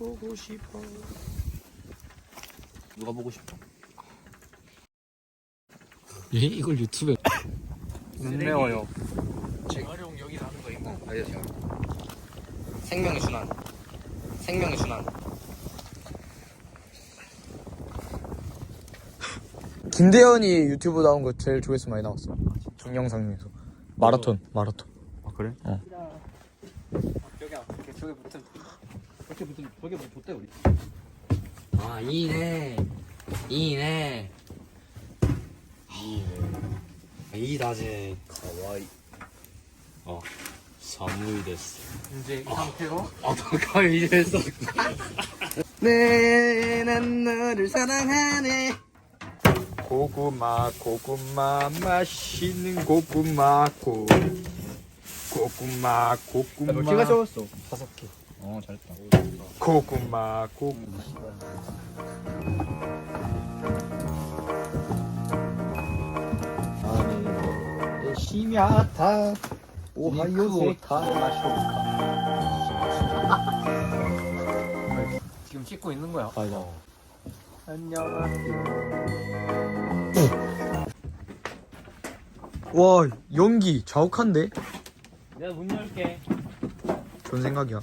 보고 싶어. 누가 보고 싶어? 예? 이걸 유튜브에 눈 매워요. 활용 여기 하는 거 있고. 알려줘요. 생명의 순환. 생명의 순환. 김대현이 유튜브 나온 거 제일 조회수 많이 나왔어. 동영상 중에서 마라톤 마라톤. 아 그래? 어. 저기야, 저기 붙은. 저기 붙은 저기 뭐 줬대 우리. 아 이네. 이네. 이다제 가와이. 어. 사무이 데스. 이제 이 상태로 아, 가와이 데스. 네, 난 너를 사랑하네. 고구마, 고구마, 맛있는 고구마, 고. 고구마, 고구마. 몇 개가 적었어? 다섯 개. 어, 잘했다. 고구마, 고구마. 아니. 오하요 세카 마쇼카. 지금 찍고 있는 거야. 맞아. 안녕하세요. 와 연기 자욱한데? 내가 문 열게. 좋은 생각이야.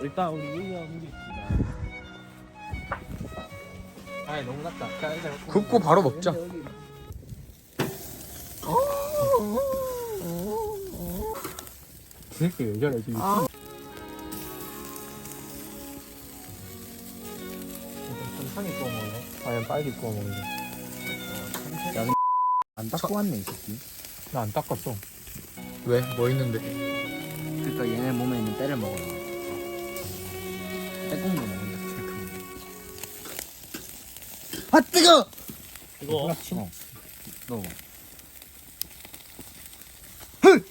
일단 우리 여기가 문제 아니 너무 낮다. 자, 일단 굽고 바로 먹자. 그러니까 여자라 지금. 좀 상에 구워 먹을래? 아니면 빨리 구워 먹는 안 닦고 왔네, 이 새끼. 나 안 닦았어. 왜? 뭐 있는데? 그러니까 얘네 몸에 있는 때를 먹어라. 빼꼼도 먹는다. 아 뜨거! 이거 어. 너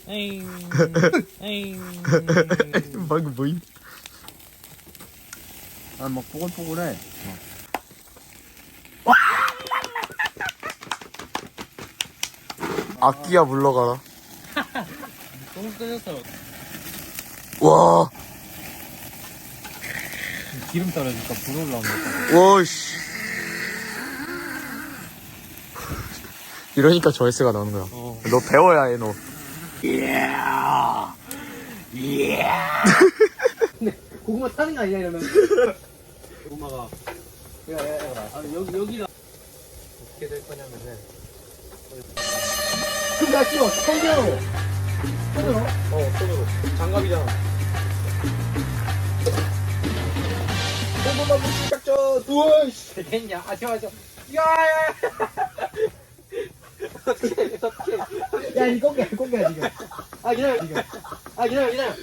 에잉 에잉 방금 뭐임? 난막 뽀글뽀글해. 악기야 물러가라. 너무 끊었어. 와, 기름 떨어지니까 불 올라온다. 와씨. 이러니까 조회수가 나오는 거야. 어. 너 배워야 해 너. 고구마 타는 거 아니야 이러면? 고구마가 야야야. 아 여기 여기다 어떻게 될 거냐면은 그나 씌워. 성경. 손으로. 어 손으로 장갑이잖아. 고구마 무시 작전. 우와 씨. 됐냐? 아 좋아 좋아. 야야. 어떻게 어떻게? 야 이거 꽁게 꽁게 지금. 아 기다려 지금. 아 기다려 기다려.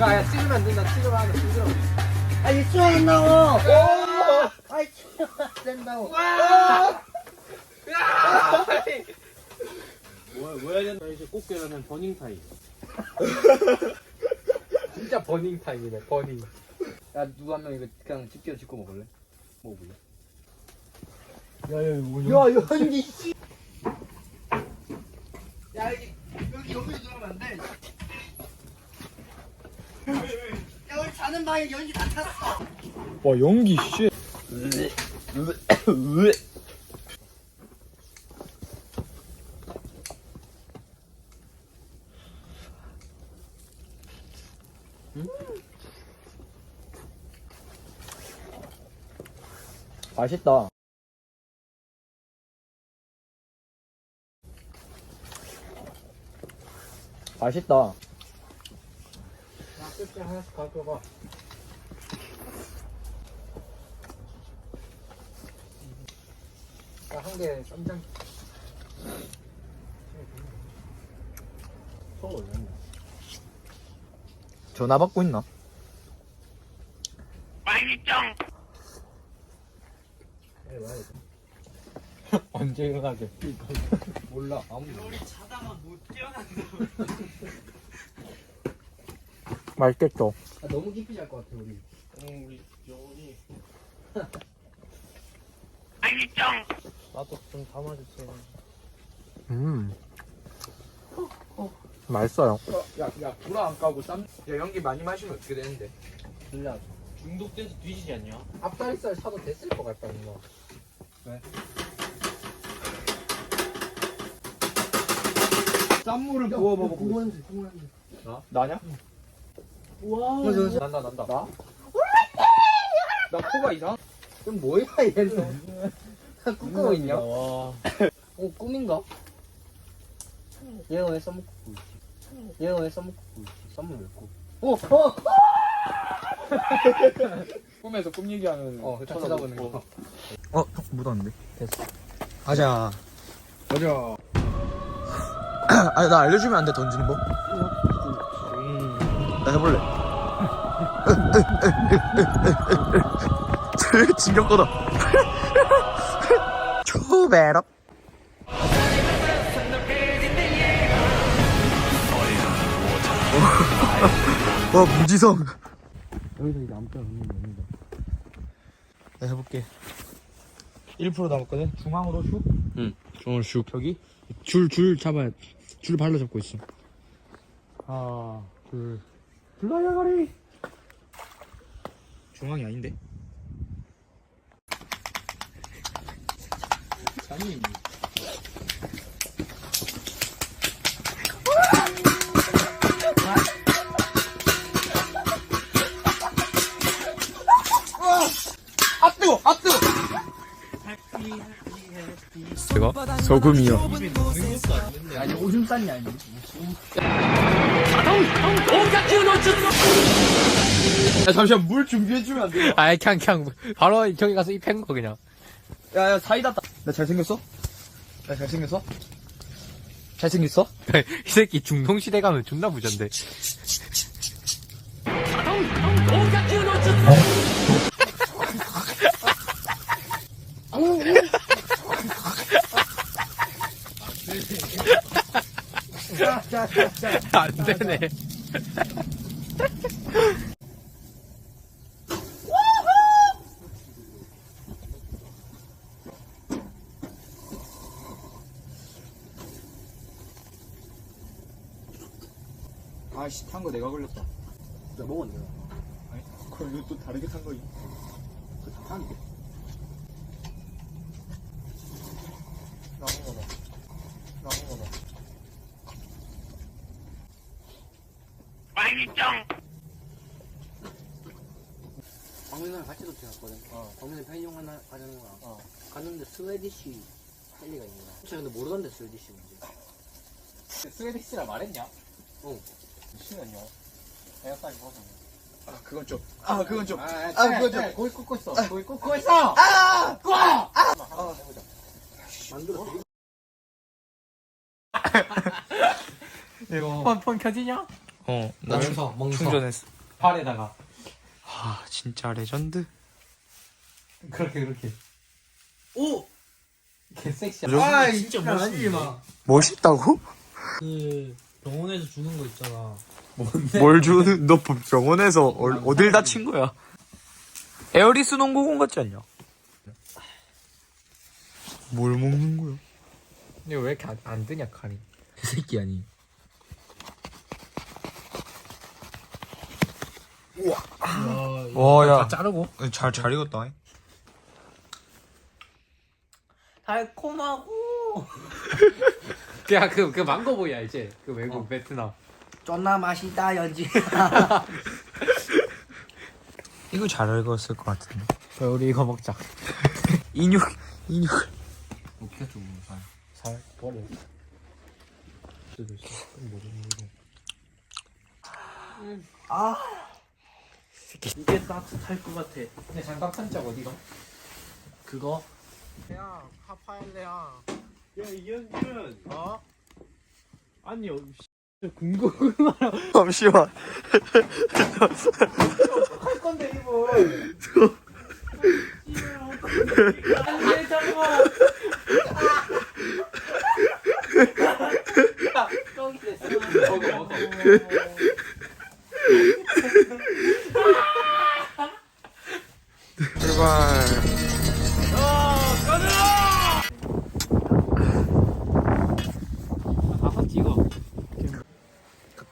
야야 찍으면 안 된다. 찍으면 안 돼. 찍으면. 아 이거 쏘안 나와. 아이 쏘안 된다고. 뭐, 뭐 해야 된다 이제 꽃게라면 버닝 타임 진짜 버닝 타임이네 버닝 야 누구 한 명 이거 그냥 집게로 짚고 먹을래? 먹어볼래? 야야 야 연기 씨. 야 여기 여기 여기 들어가면 안 돼. 야 우리 자는 방에 연기 다 찼어. 와 연기 씨. 맛있다. 맛있다. 야 끝에 하나씩 가져가 야한개 쌈장 소 올렸네 전화 받고 있나? 언제 일어나게 몰라 아무도 몰라 맛있겠다. 아, 너무 깊이 잘 것 같아 우리. 응 우리 여운이 나도 좀 담아주세요 음. 맛있어요. 야 야 불화 안 까고 쌈. 야 연기 많이 마시면 어떻게 되는데? 몰라. 중독돼서 뒤지지 않냐? 앞다리살 사도 됐을 것 같다 이거. 쌈물을 부어 먹어. 나 나냐? 우와. 난다 난다. 나? 나 코가 이상? 그럼 뭐야 얘는? 꿈꾸고 있냐? 와. 어 꿈인가? 얘가 왜 써먹고 있지? 얘가 왜 써먹고? 썸을 왜 꾸? 어! 어! 꿈에서 꿈 얘기하면 어 쳐다보는 거. 어, 형 묻었는데. 됐어. 가자. 가자. 아니 나 알려주면 안 돼 던지는 법? 나 해볼래. 진격 꺼다. 추베럽. 와 무지성. 여기서 이제 아무튼 없는 겁니다. 나 해볼게. 1% 남았거든. 중앙으로 슉. 응. 중을 슉. 저기. 줄, 줄 잡아야, 줄 발로 잡고 있어. 하나, 둘. 블라이아가리. 중앙이 아닌데. 아니 소금이요. 아니 오줌 쌌냐 아니? 야 잠시만 물 준비해 주면 안 돼? 아이, 그냥, 바로 저기 가서 입힌 거, 그냥. 야야 사이다. 따- 나 잘생겼어? 나 잘생겼어? 잘생겼어? 이 새끼 중동시대 가면 존나 부잔데. 안 되네. 아씨 탄 거 내가 걸렸다. 나 먹었네. 그럼 이거 또 다르게 탄 거임. 그다 타는데. 나온 거다. 나온 거다. 광민이랑 같이 어. 광민이 편의점 하나 가자는 거야. 어. 갔는데 스웨디시 헬리가 있는 거야. 제가 근데 모르던데 스웨디시 뭔지. 스웨디시라 말했냐? 어. 시간요. 에어까지 벗어. 아 그건 좀. 아 그건 좀. 아, 아, 그거 좀. 거기 꽂고 있어. 거기 꽂고 있어. 아! 꽂! 아! 만들었어. 폰, 폰 켜지냐? 어. 나. 충전했어. 팔에다가. 아 진짜 레전드. 그렇게, 그렇게. 오! 개 섹시야. 아, 진짜 멋있지 마. 멋있다고? 그 병원에서 주는 거 있잖아. 뭘 주는? 너 병원에서 어, 어딜 다친 거야? 에어리스 농구공 같지 않냐? 뭘 먹는 거야? 근데 왜 이렇게 안, 안 뜨냐, 칼이. 이 새끼 아니. 와, 와, 야. 다 자르고. 잘, 잘 익었다. 달콤하고. 그냥 그, 그 망고보이 알지? 그 외국 베트남. 존나 맛있다, 연지. 이거 잘 익었을 것 같은데. 그래, 우리 이거 먹자. 인육, 인육. 어떻게 좀 살. 살 버려. 거. 이게 따뜻할 것 같아. 근데 장갑 한짝 어디가? 그거? 야, 파파일레야. 야, 이현준. 어? 아니, 궁금. 잠시만. 할 건데, 이거. 안돼, 잠깐만. 똥이 됐어. 먹어, 먹어. 제발.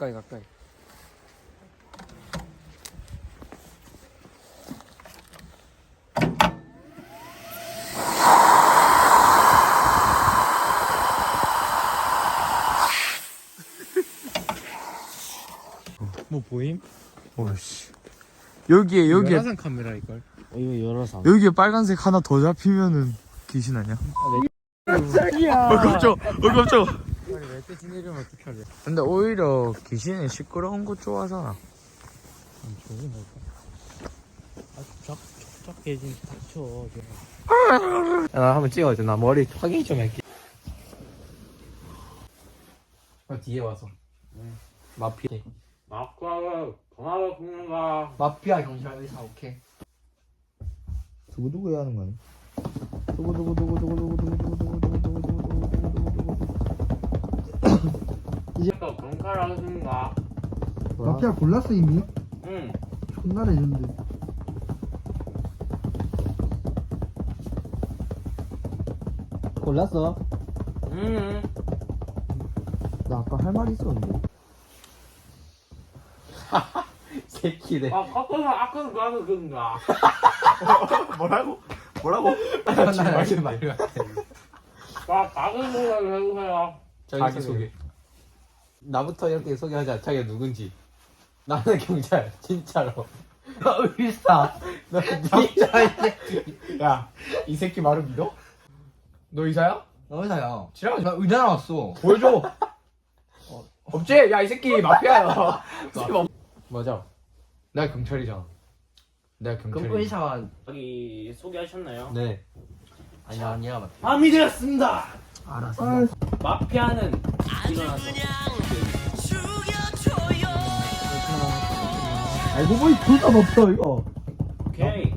가까이 가까이. 어, 뭐 보임? 오씨. 여기에 여기에. 열화상 카메라일걸? 어, 이거 열어서 여기에 빨간색 하나 더 잡히면은 귀신 아니야? 아, 내... 깜짝이야 어 깜짝 어 깜짝 절대 지내려면 어떻게 할래? 근데 오히려 귀신은 시끄러운 거 좋아하잖아. 음, 저기 뭐야? 아주 적적해진 닥쳐. 야, 나 한번 찍어줘. 나 머리 확인 좀 할게. 나 뒤에 와서. 네. 마피아. 마카가 전화로 죽는다. 마피아 경찰 의사 오케이. 두구두구 해야 하는 거 아니야? 두구두구 두구두구 두구두구 두구. 이제 또 금가라 하신가? 뭐야? 마피아 골랐어 이미? 응. 존나 레전드 골랐어? 응. 나 아까 할 말이 있었는데 새끼네. 아, 아까는 아까는 그 하는 그건가? 뭐라고? 뭐라고? 지금 말이 말이 같아. 아, 박은 뭐라고 해보세요. 자기소개. 나부터 이렇게 소개하자. 자기가 누군지. 나는 경찰. 진짜로. 의사. 너 진짜 이 새끼. 야, 이 새끼 말을 믿어? 너 의사야? 너 의사야. 지랄하지 마. 의자 나왔어. 보여줘. 없지? 야, 이 새끼 마피아야. 맞아. 내가 경찰이잖아. 내가 경찰이. 의사가 여기 소개하셨나요? 네. 아니야 아니야 맞. 밤이 되었습니다 알았어. 마피아는 일어나서 알고 보니 둘다 없어 이거. 오케이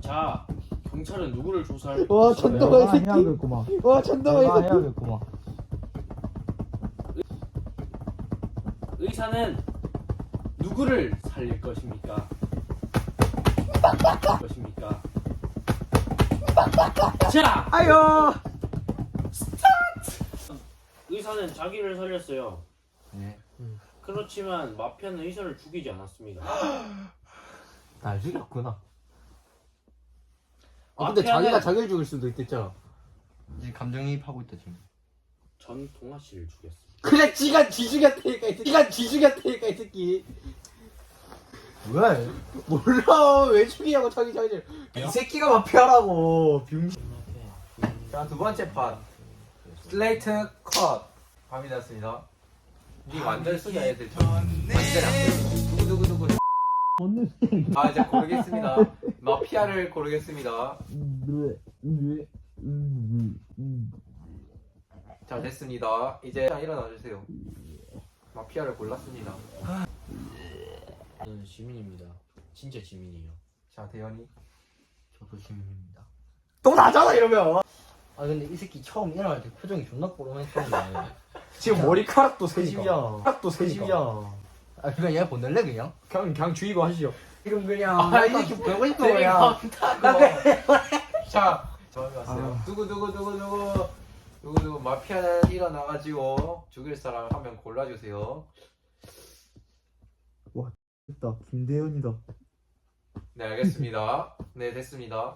자 경찰은 누구를 조사할 와? 천도가 이 새끼. 해야겠구만. 와, 천도가 이 새끼. 해야겠구만. 의사는 누구를 살릴 것입니까? 것입니까? 자 아유. 의사는 자기를 살렸어요 네. 그렇지만 마피아는 의사를 죽이지 않았습니다 날 죽였구나. 아 근데 마피아는- 자기가 자기를 죽일 수도 있겠죠. 이제 감정이입하고 있다 지금. 전 동아 씨를 죽였습니다 그래 지가 지 죽였다니까 이 새끼. 지가 지 죽였다니까 이 새끼. 왜? 몰라 왜 죽이냐고 자기 자기를. 이 새끼가 마피아라고. 병신. 자두 번째 판. 슬레이트 컷. 밤이 됐습니다. 니 완전 쓰기 애들 저 완전 안 누구 누구 누구. 아 이제 고르겠습니다. 마피아를 고르겠습니다. 자 됐습니다. 이제 일어나 주세요. 마피아를 골랐습니다. 저는 시민입니다 진짜 시민이에요 자 대현이. 저도 시민입니다. 또 나잖아 이러면. 아 근데 이 새끼 처음 일어날 때 표정이 존나 꼬름했었는데 지금 머리카락도 세십이야. 카락도 세십이야. 아 그냥 얘 보낼래 그냥? 그냥 그냥 주의고 하시죠. 지금 그냥 아, 이 새끼 보고 싶어 그냥 자, 저기 왔어요. 누구 누구 누구 누구 누구 누구 마피아는 일어나가지고 죽일 사람 한 명 골라주세요. 됐다. 김대현이다. 네 알겠습니다. 네 됐습니다.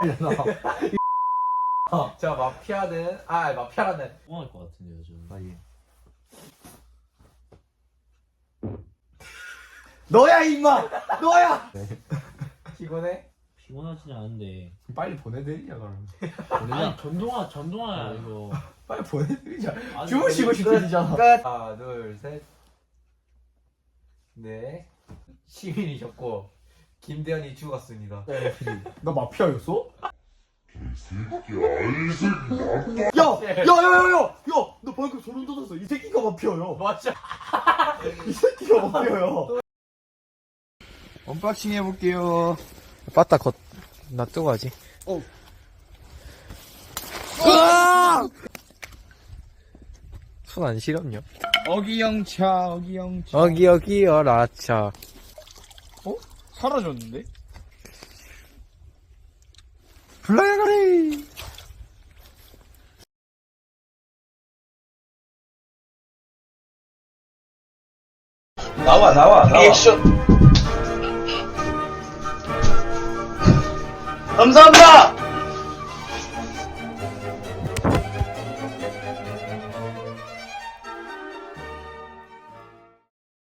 자 마피아는 아 마피아라는 뻥할 것 같은데요 저는 아 예. 너야 임마. 너야. 피곤해? 피곤하지는 않은데 빨리 보내드리자 그럼. 아니 전동아 전동아 이거 빨리 보내드리자. 아니, 주무시고 싶으시잖아. 하나 둘 셋. 네 시민이셨고 김대현이 죽었습니다. 나 마피아였어? 야, 야, 야, 야, 야, 야, 너 방금 소름 돋았어. 이 새끼가 마피아야. 맞죠? 이 새끼가 마피아야. 언박싱 해볼게요. 빠따 겉 놔두고 하지 손안 시렵냐? 어기영차, 어기영차. 여기 여기 어라차 사라졌는데? 블라야가리! 나와 나와 나와. 리액션. 감사합니다!